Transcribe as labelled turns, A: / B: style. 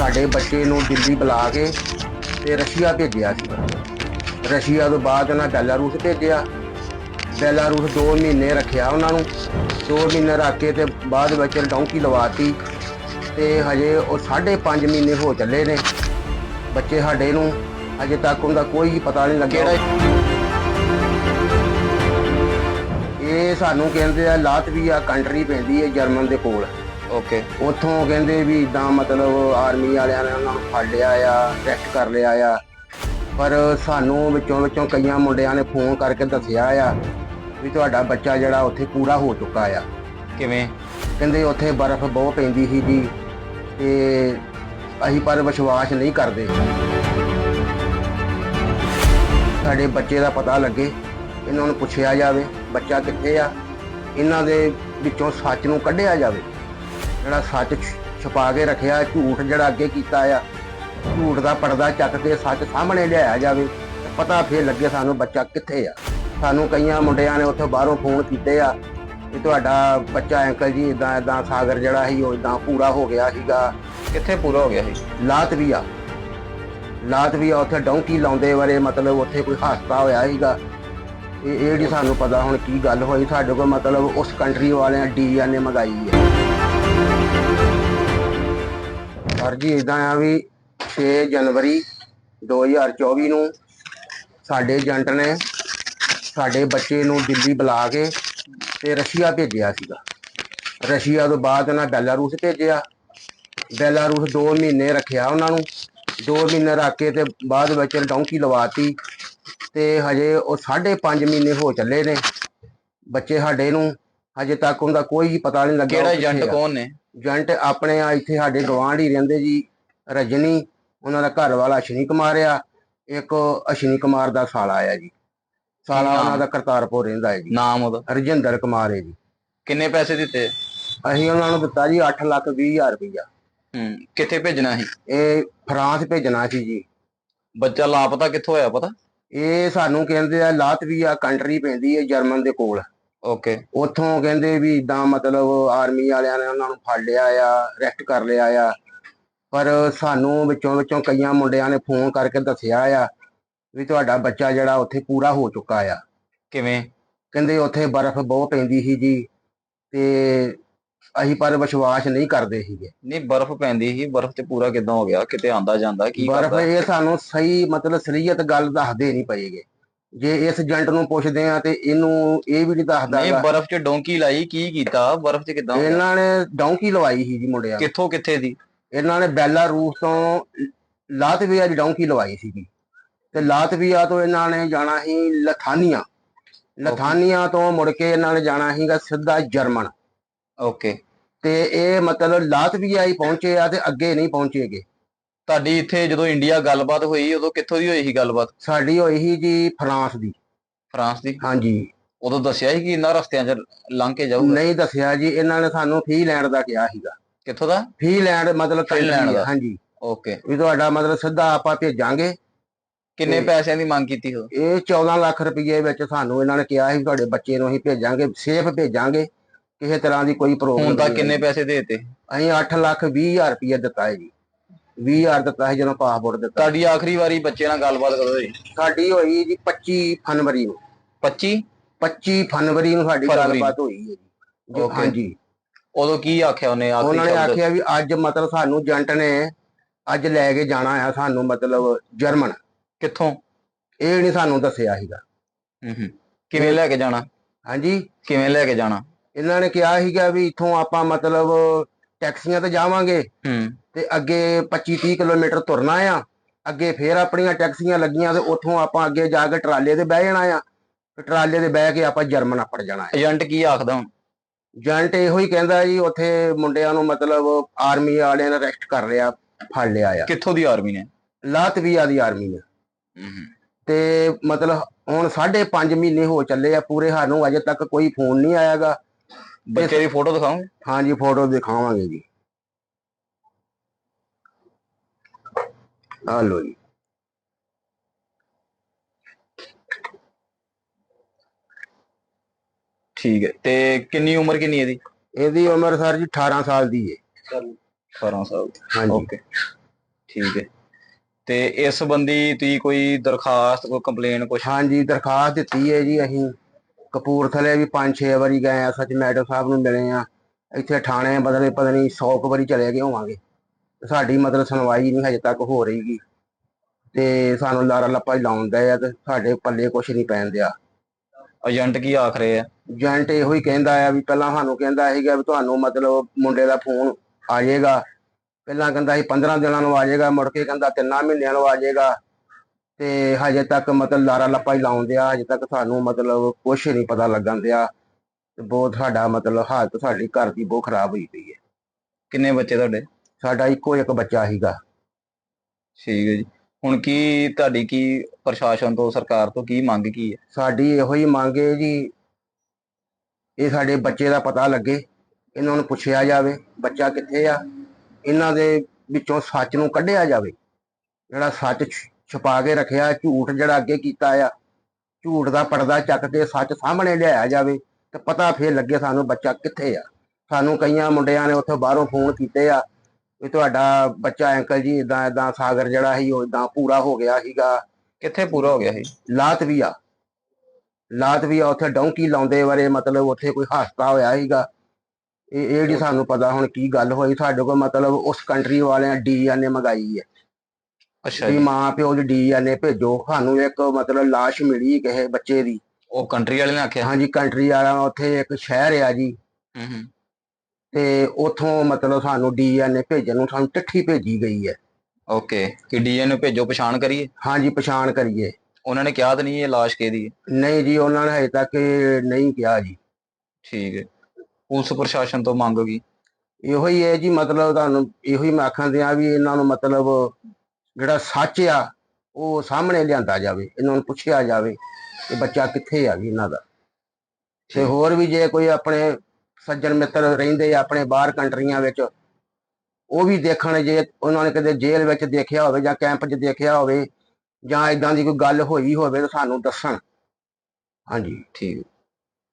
A: ਸਾਡੇ ਬੱਚੇ ਨੂੰ ਦਿੱਲੀ ਬੁਲਾ ਕੇ ਤੇ ਰਸ਼ੀਆ ਭੇਜਿਆ ਸੀ। ਰਸ਼ੀਆ ਤੋਂ ਬਾਅਦ ਉਹਨਾਂ ਬੈਲਾਰੂਸ ਭੇਜਿਆ। ਬੈਲਾਰੂਸ 2 ਮਹੀਨੇ ਰੱਖਿਆ ਉਹਨਾਂ ਨੂੰ। 2 ਮਹੀਨੇ ਰੱਖ ਕੇ ਤੇ ਬਾਅਦ ਵਿੱਚ ਡੌਂਕੀ ਲਵਾਤੀ ਤੇ ਹਜੇ ਉਹ 5.5 ਮਹੀਨੇ ਹੋ ਚੱਲੇ ਨੇ ਬੱਚੇ ਸਾਡੇ ਨੂੰ। ਅਜੇ ਤੱਕ ਉਹਦਾ ਕੋਈ ਪਤਾ ਨਹੀਂ ਲੱਗਿਆ। ਇਹ ਸਾਨੂੰ ਕਹਿੰਦੇ ਆ ਲਾਤਵੀਆ ਕੰਟਰੀ ਪੈਂਦੀ ਹੈ ਜਰਮਨ ਦੇ ਕੋਲ।
B: ਓਕੇ
A: ਉੱਥੋਂ ਕਹਿੰਦੇ ਵੀ ਇਦਾਂ ਮਤਲਬ ਆਰਮੀ ਵਾਲਿਆਂ ਨੇ ਉਹਨਾਂ ਨੂੰ ਫੜ ਲਿਆ ਆ ਅਰੈਸਟ ਕਰ ਲਿਆ ਆ। ਪਰ ਸਾਨੂੰ ਵਿੱਚੋਂ ਵਿੱਚੋਂ ਕਈਆਂ ਮੁੰਡਿਆਂ ਨੇ ਫੋਨ ਕਰਕੇ ਦੱਸਿਆ ਆ ਵੀ ਤੁਹਾਡਾ ਬੱਚਾ ਜਿਹੜਾ ਉੱਥੇ ਪੂਰਾ ਹੋ ਚੁੱਕਾ ਆ।
B: ਕਿਵੇਂ?
A: ਕਹਿੰਦੇ ਉੱਥੇ ਬਰਫ਼ ਬਹੁਤ ਪੈਂਦੀ ਸੀ ਜੀ ਤੇ ਅਸੀਂ ਪਰ ਵਿਸ਼ਵਾਸ ਨਹੀਂ ਕਰਦੇ। ਸਾਡੇ ਬੱਚੇ ਦਾ ਪਤਾ ਲੱਗੇ ਇਹਨਾਂ ਨੂੰ ਪੁੱਛਿਆ ਜਾਵੇ ਬੱਚਾ ਕਿੱਥੇ ਆ? ਇਹਨਾਂ ਦੇ ਵਿੱਚੋਂ ਸੱਚ ਨੂੰ ਕੱਢਿਆ ਜਾਵੇ। ਜਿਹੜਾ ਸੱਚ ਛੁਪਾ ਕੇ ਰੱਖਿਆ ਝੂਠ ਜਿਹੜਾ ਅੱਗੇ ਕੀਤਾ ਆ ਝੂਠ ਦਾ ਪਰਦਾ ਚੱਕ ਕੇ ਸੱਚ ਸਾਹਮਣੇ ਲਿਆਇਆ ਜਾਵੇ ਪਤਾ ਫੇਰ ਲੱਗੇ ਸਾਨੂੰ ਬੱਚਾ ਕਿੱਥੇ ਆ। ਸਾਨੂੰ ਕਈਆਂ ਮੁੰਡਿਆਂ ਨੇ ਉੱਥੇ ਬਾਹਰੋਂ ਫੋਨ ਕੀਤੇ ਆ ਵੀ ਤੁਹਾਡਾ ਬੱਚਾ ਅੰਕਲ ਜੀ ਇਦਾਂ ਇਦਾਂ ਸਾਗਰ ਜਿਹੜਾ ਸੀ ਉਹ ਇਦਾਂ ਪੂਰਾ ਹੋ ਗਿਆ ਸੀਗਾ।
B: ਕਿੱਥੇ ਪੂਰਾ ਹੋ ਗਿਆ ਸੀ?
A: ਲਾਤਵੀਆ। ਲਾਤਵੀਆ ਉੱਥੇ ਡੌਂਕੀ ਲਾਉਂਦੇ ਬਾਰੇ ਮਤਲਬ ਉੱਥੇ ਕੋਈ ਹਾਦਸਾ ਹੋਇਆ ਸੀਗਾ। ਇਹ ਇਹ ਜਿਹੜੀ ਸਾਨੂੰ ਪਤਾ ਹੁਣ ਕੀ ਗੱਲ ਹੋਈ। ਸਾਡੇ ਕੋਲ ਮਤਲਬ ਉਸ ਕੰਟਰੀ ਵਾਲਿਆਂ ਡੀਐਨਏ ਮੰਗਾਈ ਹੈ ਸਰ ਜੀ ਇਦਾਂ ਆ ਵੀ 6 ਜਨਵਰੀ 2024 ਨੂੰ ਸਾਡੇ ਏਜੰਟ ਨੇ ਸਾਡੇ ਬੱਚੇ ਨੂੰ ਦਿੱਲੀ ਬੁਲਾ ਕੇ ਤੇ ਰਸ਼ੀਆ ਭੇਜਿਆ ਸੀਗਾ। ਰਸ਼ੀਆ ਤੋਂ ਬਾਅਦ ਉਹਨਾਂ ਬੈਲਾਰੂਸ ਭੇਜਿਆ। ਬੈਲਾਰੂਸ 2 ਮਹੀਨੇ ਰੱਖਿਆ ਉਹਨਾਂ ਨੂੰ। 2 ਮਹੀਨੇ ਰੱਖ ਕੇ ਤੇ ਬਾਅਦ ਵਿੱਚ ਡੌਂਕੀ ਲਵਾਤੀ ਤੇ ਹਜੇ ਉਹ 5.5 ਮਹੀਨੇ ਹੋ ਚੱਲੇ ਨੇ ਬੱਚੇ ਸਾਡੇ ਨੂੰ। ਹਜੇ ਤੱਕ ਉਹਦਾ ਕੋਈ ਪਤਾ ਨਹੀਂ ਲੱਗਿਆ
B: ਕਿਹੜਾ ਏਜੰਟ। ਕੌਣ ਨੇ?
A: ਏਜੰਟ ਆਪਣੇ ਆ ਇੱਥੇ ਸਾਡੇ ਗਵਾਂਢ ਹੀ ਰਹਿੰਦੇ ਜੀ ਰਜਨੀ ਉਹਨਾਂ ਦਾ ਘਰ ਵਾਲਾ ਅਸ਼ਨੀ ਕੁਮਾਰ ਆ ਇੱਕ ਅਸ਼ਨੀ ਕੁਮਾਰ ਦਾ ਸਾਲਾ ਆ ਜੀ। ਸਾਲਾ? ਉਹਨਾਂ ਦਾ ਕਰਤਾਰਪੁਰ ਰਹਿੰਦਾ ਹੈ ਜੀ।
B: ਨਾਮ ਉਹਦਾ?
A: ਰਜਿੰਦਰ ਕੁਮਾਰ ਹੈ ਜੀ।
B: ਕਿੰਨੇ ਪੈਸੇ ਦਿੱਤੇ?
A: ਅਸੀਂ ਉਹਨਾਂ ਨੂੰ ਦਿੱਤਾ ਜੀ 8 ਲੱਖ 20 ਹਜ਼ਾਰ ਰੁਪਈਆ।
B: ਹੂੰ ਕਿੱਥੇ ਭੇਜਣਾ ਸੀ?
A: ਇਹ ਫਰਾਂਸ ਭੇਜਣਾ ਸੀ ਜੀ।
B: ਬੱਚਾ ਲਾਪਤਾ ਕਿੱਥੋਂ ਹੋਇਆ ਪਤਾ?
A: ਇਹ ਸਾਨੂੰ ਕਹਿੰਦੇ ਆ ਲਾਤਵੀਆ ਕੰਟਰੀ ਪੈਂਦੀ ਹੈ ਜਰਮਨ ਦੇ ਕੋਲ।
B: ਓਕੇ
A: ਉੱਥੋਂ ਕਹਿੰਦੇ ਵੀ ਇਦਾਂ ਮਤਲਬ ਆਰਮੀ ਵਾਲਿਆਂ ਨੇ ਉਹਨਾਂ ਨੂੰ ਫੜ ਲਿਆ ਆ ਅਰੈਸਟ ਕਰ ਲਿਆ ਆ। ਪਰ ਸਾਨੂੰ ਵਿੱਚੋਂ ਵਿੱਚੋਂ ਕਈਆਂ ਮੁੰਡਿਆਂ ਨੇ ਫੋਨ ਕਰਕੇ ਦੱਸਿਆ ਆ ਵੀ ਤੁਹਾਡਾ ਬੱਚਾ ਜਿਹੜਾ ਉੱਥੇ ਪੂਰਾ ਹੋ ਚੁੱਕਾ ਆ।
B: ਕਿਵੇਂ?
A: ਕਹਿੰਦੇ ਉੱਥੇ ਬਰਫ਼ ਬਹੁਤ ਪੈਂਦੀ ਸੀ ਜੀ ਤੇ ਅਸੀਂ ਪਰ ਵਿਸ਼ਵਾਸ ਨਹੀਂ ਕਰਦੇ ਸੀਗੇ।
B: ਨਹੀਂ ਬਰਫ਼ ਪੈਂਦੀ ਸੀ ਬਰਫ਼ ਤੇ ਪੂਰਾ ਕਿਦਾਂ ਹੋ ਗਿਆ? ਕਿਤੇ ਆਂਦਾ ਜਾਂਦਾ ਕੀ
A: ਬਰਫ਼
B: ਕਰਦਾ
A: ਇਹ ਸਾਨੂੰ ਸਹੀ ਮਤਲਬ ਸਰੀਅਤ ਗੱਲ ਦੱਸਦੇ ਨਹੀਂ ਪਏਗੇ। ਜੇ ਇਸ ਏਜੰਟ ਨੂੰ ਪੁੱਛਦੇ ਆ ਤੇ ਇਹਨੂੰ ਇਹ ਵੀ ਨਹੀਂ ਦੱਸਦਾ
B: ਨਹੀਂ। ਬਰਫ਼ 'ਚ ਡੋਂਕੀ ਲਾਈ ਕੀ ਕੀਤਾ? ਬਰਫ਼ 'ਚ ਕਿਦਾਂ
A: ਇਹਨਾਂ ਨੇ ਡੌਂਕੀ ਲਵਾਈ ਸੀ ਜੀ ਮੁੰਡਿਆਂ ਨੂੰ।
B: ਕਿੱਥੋਂ ਕਿੱਥੇ ਦੀ?
A: ਇਹਨਾਂ ਨੇ ਬੈਲਾਰੂਸ ਤੋਂ ਲਾਤਵੀਆ ਦੀ ਡੌਂਕੀ ਲਵਾਈ ਸੀਗੀ। ਤੇ ਲਾਤਵੀਆ ਤੋਂ ਇਹਨਾਂ ਨੇ ਜਾਣਾ ਸੀ ਲਥਾਨੀਆ। ਲਥਾਨੀਆ ਤੋਂ ਮੁੜ ਕੇ ਇਹਨਾਂ ਨੇ ਜਾਣਾ ਸੀਗਾ ਸਿੱਧਾ ਜਰਮਨ।
B: ਓਕੇ।
A: ਤੇ ਇਹ ਮਤਲਬ ਲਾਤਵੀਆ ਹੀ ਪਹੁੰਚੇ ਆ ਤੇ ਅੱਗੇ ਨਹੀਂ ਪਹੁੰਚੇਗੇ।
B: ਤੁਹਾਡੀ ਇੱਥੇ ਜਦੋਂ ਇੰਡੀਆ ਗੱਲਬਾਤ ਹੋਈ ਉਦੋਂ ਕਿੱਥੋਂ ਦੀ ਹੋਈ ਸੀ ਗੱਲਬਾਤ?
A: ਸਾਡੀ ਹੋਈ ਸੀ ਜੀ ਫਰਾਂਸ ਦੀ।
B: ਫਰਾਂਸ ਦੀ?
A: ਹਾਂਜੀ।
B: ਉਦੋਂ ਦੱਸਿਆ ਸੀ ਕਿ ਇਹਨਾਂ ਰਸਤਿਆਂ 'ਚ ਲੰਘ ਕੇ ਜਾਊਗਾ?
A: ਨਹੀਂ ਦੱਸਿਆ ਜੀ ਇਹਨਾਂ ਨੇ ਸਾਨੂੰ ਫੀਲੈਂਡ ਦਾ ਕਿਹਾ ਸੀਗਾ।
B: ਕਿੱਥੋਂ ਦਾ?
A: ਫੀਲੈਂਡ ਮਤਲਬ
B: ਫਿਨਲੈਂਡ ਦਾ।
A: ਹਾਂਜੀ।
B: ਓਕੇ
A: ਵੀ ਤੁਹਾਡਾ ਮਤਲਬ ਸਿੱਧਾ ਆਪਾਂ ਭੇਜਾਂਗੇ।
B: ਕਿੰਨੇ
A: ਤੇ-
B: ਪੈਸਿਆਂ ਦੀ ਮੰਗ ਕੀਤੀ ਉਹ
A: ਇਹ 14 ਲੱਖ ਰੁਪਏ ਵਿੱਚ ਸਾਨੂੰ ਇਹਨਾਂ ਨੇ ਕਿਹਾ ਸੀ ਤੁਹਾਡੇ ਬੱਚੇ ਨੂੰ ਅਸੀਂ ਭੇਜਾਂਗੇ ਸੇਫ ਭੇਜਾਂਗੇ। ਕਿਸੇ ਤਰ੍ਹਾਂ ਦੀ ਕੋਈ ਪ੍ਰੋਬਲਮ
B: ਹੁਣ ਤੱਕ ਕਿੰਨੇ ਪੈਸੇ ਦੇਤੇ?
A: ਅਸੀਂ 8 ਲੱਖ 20 ਹਜ਼ਾਰ ਰੁਪਏ ਦਿੱਤਾ ਹੈ ਜੀ। 20 ਹਜ਼ਾਰ ਦਿੱਤਾ ਹੈ ਜਦੋਂ ਪਾਸਪੋਰਟ ਦਿੱਤਾ।
B: ਤੁਹਾਡੀ ਆਖਰੀ ਵਾਰੀ ਬੱਚੇ ਨਾਲ ਗੱਲਬਾਤ ਕਦੋਂ ਹੋਈ
A: ਸਾਡੀ ਹੋਈ ਜੀ 25 ਫਰਵਰੀ ਨੂੰ।
B: 25
A: 25 ਫਰਵਰੀ ਨੂੰ ਸਾਡੀ
B: ਫਰਵਰੀ।
A: ਗੱਲਬਾਤ ਹੋਈ ਹੈ ਜੀ। ਜੋ-
B: Okay.
A: ਹਾਂਜੀ।
B: ਉਦੋਂ ਕੀ ਆਖਿਆ ਉਹਨੇ ਆਖਰੀ
A: ਉਹਨਾਂ ਨੇ
B: ਸ਼ਬਦ?
A: ਆਖਿਆ ਵੀ ਅੱਜ ਮਤਲਬ ਸਾਨੂੰ ਏਜੰਟ ਨੇ ਅੱਜ ਲੈ ਕੇ ਜਾਣਾ ਆ ਸਾਨੂੰ ਮਤਲਬ ਜਰਮਨ।
B: ਕਿੱਥੋਂ?
A: ਇਹ ਨਹੀਂ ਸਾਨੂੰ ਦੱਸਿਆ ਸੀਗਾ।
B: ਹੂੰ ਹੂੰ। ਕਿਵੇਂ ਲੈ ਕੇ ਜਾਣਾ?
A: ਹਾਂਜੀ।
B: ਕਿਵੇਂ ਲੈ ਕੇ ਜਾਣਾ?
A: ਇਹਨਾਂ ਨੇ ਕਿਹਾ ਸੀਗਾ ਵੀ ਇੱਥੋਂ ਆਪਾਂ ਮਤਲਬ ਟੈਕਸੀਆਂ ਤੇ ਜਾਵਾਂਗੇ
B: ਹੂੰ।
A: ਤੇ ਅੱਗੇ 25 30 ਕਿਲੋਮੀਟਰ ਤੁਰਨਾ ਆ ਅੱਗੇ ਫੇਰ ਆਪਣੀਆਂ ਟੈਕਸੀਆਂ ਲੱਗੀਆਂ ਤੇ ਉੱਥੋਂ ਆਪਾਂ ਅੱਗੇ ਜਾ ਕੇ ਟਰਾਲੇ ਤੇ ਬਹਿ ਜਾਣਾ ਆ ਟਰਾਲੇ ਤੇ ਬਹਿ ਕੇ ਆਪਾਂ ਜਰਮਨ ਆਪੜ ਜਾਣਾ ਹੈ
B: ਏਜੰਟ ਕੀ ਆਖਦਾ ਹੁਣ?
A: ਏਜੰਟ ਇਹੋ ਹੀ ਕਹਿੰਦਾ ਜੀ ਉੱਥੇ ਮੁੰਡਿਆਂ ਨੂੰ ਮਤਲਬ ਆਰਮੀ ਵਾਲਿਆਂ ਨੇ ਅਰੈਸਟ ਕਰ ਲਿਆ ਫੜ ਲਿਆ ਆ।
B: ਕਿੱਥੋਂ ਦੀ ਆਰਮੀ ਨੇ?
A: ਲਾਤਵੀਆ ਦੀ ਆਰਮੀ ਨੇ। ਤੇ ਮਤਲਬ ਹੁਣ 5.5 ਮਹੀਨੇ ਹੋ ਚੱਲੇ ਆ ਪੂਰੇ ਸਾਨੂੰ ਅਜੇ ਤੱਕ ਕੋਈ ਫੋਨ ਨਹੀਂ ਆਇਆਗਾ।
B: ਬੱਚੇ ਦੀ ਫੋਟੋ ਦਿਖਾਓਗੇ?
A: ਹਾਂਜੀ ਫੋਟੋ ਦਿਖਾਵਾਂਗੇ ਜੀ। ਆ ਲੋ ਜੀ।
B: ਠੀਕ ਹੈ ਤੇ ਕਿੰਨੀ ਉਮਰ ਕਿੰਨੀ ਹੈ ਇਹਦੀ?
A: ਇਹਦੀ ਉਮਰ ਸਰ ਜੀ 18 ਸਾਲ ਦੀ ਹੈ।
B: 18 ਸਾਲ
A: ਹਾਂਜੀ।
B: ਓਕੇ ਠੀਕ ਹੈ। ਤੇ ਇਸ ਸੰਬੰਧੀ ਤੁਸੀਂ ਕੋਈ ਦਰਖਾਸਤ ਕੋਈ ਕੰਪਲੇਨ ਕੁਛ?
A: ਹਾਂਜੀ ਦਰਖਾਸਤ ਦਿੱਤੀ ਹੈ ਜੀ ਅਸੀਂ। ਕਪੂਰਥਲੇ ਵੀ 5-6 ਵਾਰੀ ਗਏ ਆ ਸੱਚ ਮੈਡਮ ਸਾਹਿਬ ਨੂੰ ਮਿਲੇ ਆ। ਇੱਥੇ ਥਾਣੇ ਬਦਲੇ ਪਤਾ ਨਹੀਂ 100 ਕੁ ਵਾਰੀ ਚਲੇ ਗਏ ਹੋਵਾਂਗੇ। ਸਾਡੀ ਮਤਲਬ ਸੁਣਵਾਈ ਨਹੀਂ ਹਜੇ ਤੱਕ ਹੋ ਰਹੀਗੀ ਤੇ ਸਾਨੂੰ ਲਾਰਾ ਲੱਪਾ ਹੀ ਲਾਉਣ ਡਏ ਆ ਤੇ ਸਾਡੇ ਪੱਲੇ ਕੁਛ ਨਹੀਂ ਪੈਣ ਦਿਆ।
B: ਏਜੰਟ ਕੀ ਆਖ ਰਹੇ ਆ?
A: ਏਜੰਟ ਇਹੋ ਹੀ ਕਹਿੰਦਾ ਆ ਵੀ ਪਹਿਲਾਂ ਸਾਨੂੰ ਕਹਿੰਦਾ ਸੀਗਾ ਵੀ ਤੁਹਾਨੂੰ ਮਤਲਬ ਮੁੰਡੇ ਦਾ ਫੋਨ ਆ ਜਾਏਗਾ। ਪਹਿਲਾਂ ਕਹਿੰਦਾ ਸੀ 15 ਦਿਨਾਂ ਨੂੰ ਆ ਜਾਏਗਾ ਮੁੜ ਕੇ ਕਹਿੰਦਾ ਤਿੰਨਾਂ ਮਹੀਨਿਆਂ ਨੂੰ ਆ ਜਾਏਗਾ। ਤੇ ਹਜੇ ਤੱਕ ਮਤਲਬ ਲਾਰਾ ਲੱਪਾ ਹੀ ਲਾਉਣ ਦਿਆ ਹਜੇ ਤੱਕ ਸਾਨੂੰ ਮਤਲਬ ਕੁਛ ਨਹੀਂ ਪਤਾ ਲੱਗਣ ਦਿਆ। ਤੇ ਬਹੁਤ ਸਾਡਾ ਮਤਲਬ ਹਾਲਤ ਸਾਡੀ ਘਰ ਦੀ ਬਹੁਤ ਖਰਾਬ ਹੋਈ ਪਈ ਹੈ।
B: ਕਿੰਨੇ ਬੱਚੇ ਤੁਹਾਡੇ?
A: ਸਾਡਾ ਇੱਕੋ ਇੱਕ ਬੱਚਾ ਸੀਗਾ।
B: ਠੀਕ ਹੈ ਜੀ। ਹੁਣ ਕੀ ਤੁਹਾਡੀ ਕੀ ਪ੍ਰਸ਼ਾਸਨ ਤੋਂ ਸਰਕਾਰ ਤੋਂ ਕੀ ਮੰਗ ਕੀ ਹੈ?
A: ਸਾਡੀ ਇਹੋ ਹੀ ਮੰਗ ਹੈ ਜੀ ਇਹ ਸਾਡੇ ਬੱਚੇ ਦਾ ਪਤਾ ਲੱਗੇ ਇਹਨਾਂ ਨੂੰ ਪੁੱਛਿਆ ਜਾਵੇ ਬੱਚਾ ਕਿੱਥੇ ਆ? ਇਹਨਾਂ ਦੇ ਵਿੱਚੋਂ ਸੱਚ ਨੂੰ ਕੱਢਿਆ ਜਾਵੇ। ਜਿਹੜਾ ਸੱਚ ਛੁਪਾ ਕੇ ਰੱਖਿਆ ਝੂਠ ਜਿਹੜਾ ਅੱਗੇ ਕੀਤਾ ਆ ਝੂਠ ਦਾ ਪਰਦਾ ਚੱਕ ਕੇ ਸੱਚ ਸਾਹਮਣੇ ਲਿਆਇਆ ਜਾਵੇ ਤੇ ਪਤਾ ਫੇਰ ਲੱਗੇ ਸਾਨੂੰ ਬੱਚਾ ਕਿੱਥੇ ਆ। ਸਾਨੂੰ ਕਈਆਂ ਮੁੰਡਿਆਂ ਨੇ ਉੱਥੇ ਬਾਹਰੋਂ ਫੋਨ ਕੀਤੇ ਆ ਵੀ ਤੁਹਾਡਾ ਬੱਚਾ ਅੰਕਲ ਜੀ ਇਦਾਂ ਇਦਾਂ ਸਾਗਰ ਜਿਹੜਾ ਸੀ ਉਹ ਇਦਾਂ ਪੂਰਾ ਹੋ ਗਿਆ ਸੀਗਾ।
B: ਕਿੱਥੇ ਪੂਰਾ ਹੋ ਗਿਆ ਸੀ?
A: ਲਾਤਵੀਆ। ਲਾਤਵੀਆ ਉੱਥੇ ਡੌਂਕੀ ਲਾਉਂਦੇ ਬਾਰੇ ਮਤਲਬ ਉੱਥੇ ਕੋਈ ਹਾਦਸਾ ਹੋਇਆ ਸੀਗਾ। ਇਹ ਇਹ ਜਿਹੜੀ ਸਾਨੂੰ ਪਤਾ ਹੁਣ ਕੀ ਗੱਲ ਹੋਈ। ਸਾਡੇ ਕੋਲ ਮਤਲਬ ਉਸ ਕੰਟਰੀ ਵਾਲਿਆਂ ਡੀਐਨਏ ਮੰਗਾਈ ਹੈ।
B: ਅੱਛਾ
A: ਵੀ
B: ਜੀ।
A: ਮਾਂ ਪਿਓ ਦੀ ਡੀਐਨਏ ਭੇਜੋ ਸਾਨੂੰ ਇੱਕ ਮਤਲਬ ਲਾਸ਼ ਮਿਲੀ ਕਿਸੇ ਬੱਚੇ ਦੀ।
B: ਉਹ ਕੰਟਰੀ ਵਾਲੇ ਨੇ ਆਖਿਆ?
A: ਹਾਂਜੀ ਕੰਟਰੀ ਵਾਲਾ ਉੱਥੇ ਇੱਕ ਸ਼ਹਿਰ ਆ ਜੀ।
B: ਹੂੰ ਹੂੰ।
A: ਤੇ ਉੱਥੋਂ ਮਤਲਬ ਸਾਨੂੰ ਡੀਐਨਏ ਭੇਜਣ ਨੂੰ ਸਾਨੂੰ ਚਿੱਠੀ ਭੇਜੀ ਗਈ ਹੈ।
B: ਓਕੇ ਕਿ ਡੀਐਨਏ ਭੇਜੋ ਪਛਾਣ ਕਰੀਏ?
A: ਹਾਂਜੀ ਪਛਾਣ ਕਰੀਏ।
B: ਉਹਨਾਂ ਨੇ ਕਿਹਾ ਤਾਂ ਨਹੀਂ ਇਹ ਲਾਸ਼ ਕਿਹਦੀ ਹੈ?
A: ਨਹੀਂ ਜੀ ਉਹਨਾਂ ਨੇ ਹਜੇ ਤੱਕ ਨਹੀਂ ਕਿਹਾ ਜੀ।
B: ਠੀਕ ਹੈ। ਪੁਲਿਸ ਪ੍ਰਸ਼ਾਸਨ ਤੋਂ ਮੰਗ ਕੀ
A: ਇਹੋ ਹੀ ਹੈ ਜੀ ਮਤਲਬ ਤੁਹਾਨੂੰ ਇਹੋ ਹੀ ਮੈਂ ਆਖਾਂ ਦਿਆਂ ਵੀ ਇਹਨਾਂ ਨੂੰ ਮਤਲਬ ਜਿਹੜਾ ਸੱਚ ਆ ਉਹ ਸਾਹਮਣੇ ਲਿਆਂਦਾ ਜਾਵੇ ਇਹਨਾਂ ਨੂੰ ਪੁੱਛਿਆ ਜਾਵੇ ਕਿ ਬੱਚਾ ਕਿੱਥੇ ਆ ਜੀ ਇਹਨਾਂ ਦਾ। ਤੇ ਹੋਰ ਵੀ ਜੇ ਕੋਈ ਆਪਣੇ ਸੱਜਣ ਮਿੱਤਰ ਰਹਿੰਦੇ ਆ ਆਪਣੇ ਬਾਹਰ ਕੰਟਰੀਆਂ ਵਿੱਚ ਉਹ ਵੀ ਦੇਖਣ ਜੇ ਉਹਨਾਂ ਨੇ ਕਦੇ ਜੇਲ੍ਹ ਵਿੱਚ ਦੇਖਿਆ ਹੋਵੇ ਜਾਂ ਕੈਂਪ 'ਚ ਦੇਖਿਆ ਹੋਵੇ ਜਾਂ ਇਦਾਂ ਦੀ ਕੋਈ ਗੱਲ ਹੋਈ ਹੋਵੇ ਤਾਂ ਸਾਨੂੰ ਦੱਸਣ। ਹਾਂਜੀ।
B: ਠੀਕ।